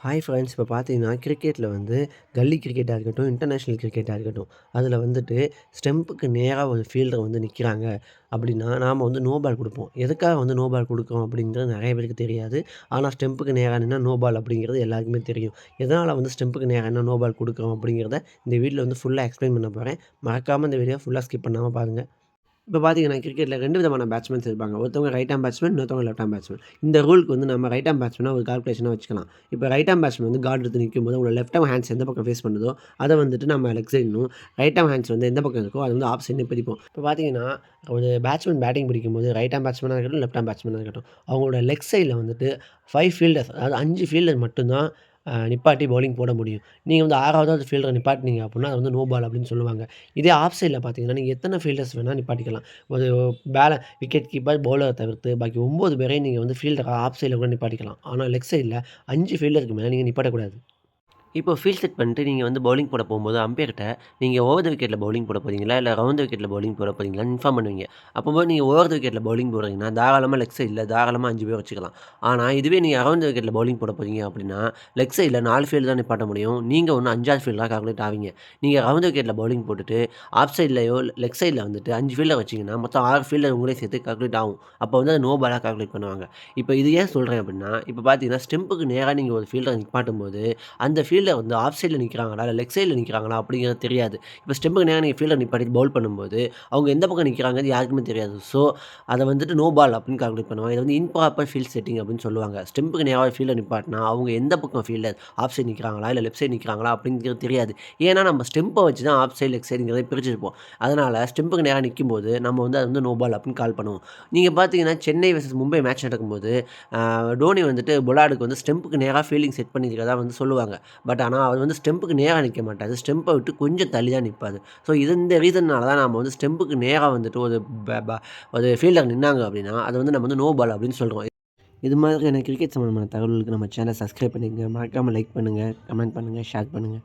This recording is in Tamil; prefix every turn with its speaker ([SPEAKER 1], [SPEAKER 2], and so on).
[SPEAKER 1] ஹாய் ஃப்ரெண்ட்ஸ் இப்போ பார்த்தீங்கன்னா கிரிக்கெட்டில் வந்து கல்லி கிரிக்கெட்டாக இருக்கட்டும் இன்டர்நேஷ்னல் கிரிக்கெட்டாக இருக்கட்டும் அதில் வந்துட்டு ஸ்டெம்புக்கு நேராக ஒரு ஃபீல்டர் வந்து நிற்கிறாங்க அப்படின்னா நாம் வந்து நோ பால் கொடுப்போம். எதுக்காக வந்து நோ பால் கொடுக்குறோம் அப்படிங்கிறது நிறைய பேருக்கு தெரியாது. ஆனால் ஸ்டெம்புக்கு நேராக நின்னா நோ பால் அப்படிங்கிறது எல்லாருக்குமே தெரியும். எதனால் வந்து ஸ்டெம்புக்கு நேராக என்ன நோ பால் கொடுக்குறோம் அப்படிங்கிறத இந்த வீட்டில் வந்து ஃபுல்லாக எக்ஸ்பிளைன் பண்ண போகிறேன் மறக்காமல் இந்த வீடியோ ஃபுல்லாக ஸ்கிப் பண்ணாமல் பாருங்கள் இப்போ பார்த்தீங்கன்னா கிரிக்கெட்டில் ரெண்டு விதமான பேட்ஸ்மேன்ஸ் இருப்பாங்க. ஒருத்தவங்க ரைட் ஆம் பேட்ஸ்மேன் இன்னொருத்தவங்க லெஃப்ட் ஆம் பேட்ஸ்மேன் இந்த ரூலுக்கு வந்து நம்ம ரைட் ஆம் பேட்ஸ்மேனாக ஒரு கால்குலேஷனாக வச்சுக்கலாம். இப்போ ரைட் ஆம் பேட்ஸ்மேன் வந்து கார்டு எடுத்து நிற்கும் போது உங்களோட லெஃப்ட் ஆம் ஹேண்ட்ஸ் எந்த பக்கம் ஃபேஸ் பண்ணுதோ அதை வந்துட்டு நம்ம லெக் சைடனும் ரைட் ஆம் ஹேண்ட்ஸ் வந்து எந்த பக்கம் இருக்கோ அது வந்து ஆஃப் சைடு இப்போ பார்த்தீங்கன்னா ஒரு பேட்ஸ்மேன் பேட்டிங் பிடிக்கும் போது ரைட் ஆம் பேட்ஸ்மேனாக இருக்கட்டும் லெஃப்ட் ஆம் பேட்ஸ்மேனாக இருக்கட்டும் அவங்களோட லெக் சைடில் வந்துட்டு ஃபைவ் ஃபீல்டர்ஸ் அதாவது அஞ்சு ஃபீல்டர் மட்டும்தான் நிப்பாட்டி பவுலிங் போட முடியும். நீங்கள் வந்து ஆறாவதாவது ஃபீல்டரை நிப்பாட்டினீங்க அப்படின்னா அது வந்து நோ பால் அப்படின்னு சொல்லுவாங்க. இதே ஆஃப் சைடில் பார்த்தீங்கன்னா நீங்கள் எத்தனை ஃபீல்டர்ஸ் வேணால் நிப்பாட்டிக்கலாம். ஒரு பேல விக்கெட் கீப்பர் பவுலரை தவிர்த்து பாக்கி ஒம்பது பேரையும் நீங்கள் வந்து ஃபீல்டர் ஆஃப் சைடில் கூட நிப்பாட்டிக்கலாம். ஆனால் லெக் சைடில் அஞ்சு ஃபீல்டருக்கு மேலே நீங்கள் நிப்பாட்டக்கூடாது. இப்போ ஃபீல்ட் செட் பண்ணிட்டு நீங்கள் வந்து பவுலிங் போட போகும்போது அம்பையர்கிட்ட நீங்கள் ஓவர் த விக்கெட்டில் பவுலிங் போட போகிறீங்களா இல்லை ரவுண்ட் விக்கெட்டில் பவுலிங் போட போகிறீங்களான்னு இன்ஃபார்ம் பண்ணுவீங்க. அப்போது நீங்கள் ஓவர் த விக்கெட்டில் பவுலிங் போடுறீங்கன்னா தாராளமாக லெக் சைடில் தாராளமாக அஞ்சு பேர் வச்சுக்கலாம். ஆனால் இதுவே நீங்கள் அரௌண்ட் விக்கெட்டில் பவுலிங் போட போகிறீங்க அப்படின்னா லெக் சைடில் நாலு ஃபீல்டு தான் நிப்பாட்ட முடியும். நீங்கள் ஒன்று அஞ்சாறு ஃபீல்டாக கால்குலேட் ஆவீங்க. நீங்கள் ரவுண்ட் விக்கெட்டில் பவுலிங் போட்டுட்டு ஆஃப் சைட்லையோ லெக் சைடில் வந்துட்டு அஞ்சு ஃபீல்டர் வச்சிங்கன்னா மொத்தம் ஆறு ஃபீல்டில் உங்களே சேர்த்து கால்குலேட் ஆகும். அப்போ வந்து அது நோ பாலாக கால்குலேட் பண்ணுவாங்க. இப்போ இது ஏன் சொல்கிறேன் அப்படின்னா இப்போ பார்த்தீங்கன்னா ஸ்டெம்புக்கு நேராக நீங்கள் ஒரு ஃபீல்டை நிப்பாட்டும் போது அந்த ஃபீல்டர் வந்து ஆஃப் சைடில் நிற்கிறாங்களா இல்லை லெக் சைடில் நிற்கிறாங்களா அப்படிங்கிறது தெரியாது. இப்போ ஸ்டெம்புக்கு நேரம் நீங்கள் ஃபீல்டர் நிப்பாட்டி பவுல் பண்ணும்போது அவங்க எந்த பக்கம் நிற்கிறாங்கன்னு யாருக்குமே தெரியாது. ஸோ அதை வந்துட்டு நோ பால் அப்படின்னு கால்குலேட் பண்ணுவாங்க. இது வந்து இன்ப்ராப்பர் ஃபீல்ட் செட்டிங் அப்படின்னு சொல்லுவாங்க. ஸ்டெம்புக்கு நேராக ஃபீல்டர் நிப்பாட்டினா அவங்க எந்த பக்கம் ஃபீல்டர் ஆஃப் சைடு நிற்கிறாங்களா இல்லை லெஃப்ட் சைடு நிற்கிறாங்களா அப்படிங்கிறது தெரியாது. ஏன்னா நம்ம ஸ்டெம்பை வச்சு தான் ஆஃப் சைடு லெக் சைடுங்கிறத பிரிச்சிருப்போம் அதனால் ஸ்டெம்புக்கு நேராக நிற்கும்போது நம்ம வந்து அது வந்து நோ பால் அப்படின்னு கால் பண்ணுவோம். நீங்கள் பார்த்தீங்கன்னா சென்னை வர்சஸ் மும்பை மேட்ச் நடக்கும்போது டோனி வந்துட்டு பொலாடுக்கு வந்து ஸ்டெம்புக்கு நேராக ஃபீல்டிங் செட் பண்ணிக்கிறதா வந்து சொல்லுவாங்க. பட் ஆனால் அவர் வந்து ஸ்டெம்புக்கு நேராக நிற்க மாட்டார். ஸ்டெம்பை விட்டு கொஞ்சம் தள்ளி தான் நிற்பார். ஸோ இது இந்த ரீசன்னால தான் நம்ம வந்து ஸ்டெம்புக்கு நேராக வந்துட்டு ஒரு ஒரு ஃபீல்டர் நின்னாங்க அப்படின்னா அதை வந்து நம்ம வந்து நோ பால் அப்படின்னு சொல்கிறோம் இது மாதிரி எனக்கு கிரிக்கெட் சம்மந்தமான தகவல்களுக்கு நம்ம சேனலை சப்ஸ்கிரைப் பண்ணிக்கங்க. மறக்காமல் லைக் பண்ணுங்கள் கமெண்ட் பண்ணுங்கள் ஷேர் பண்ணுங்கள்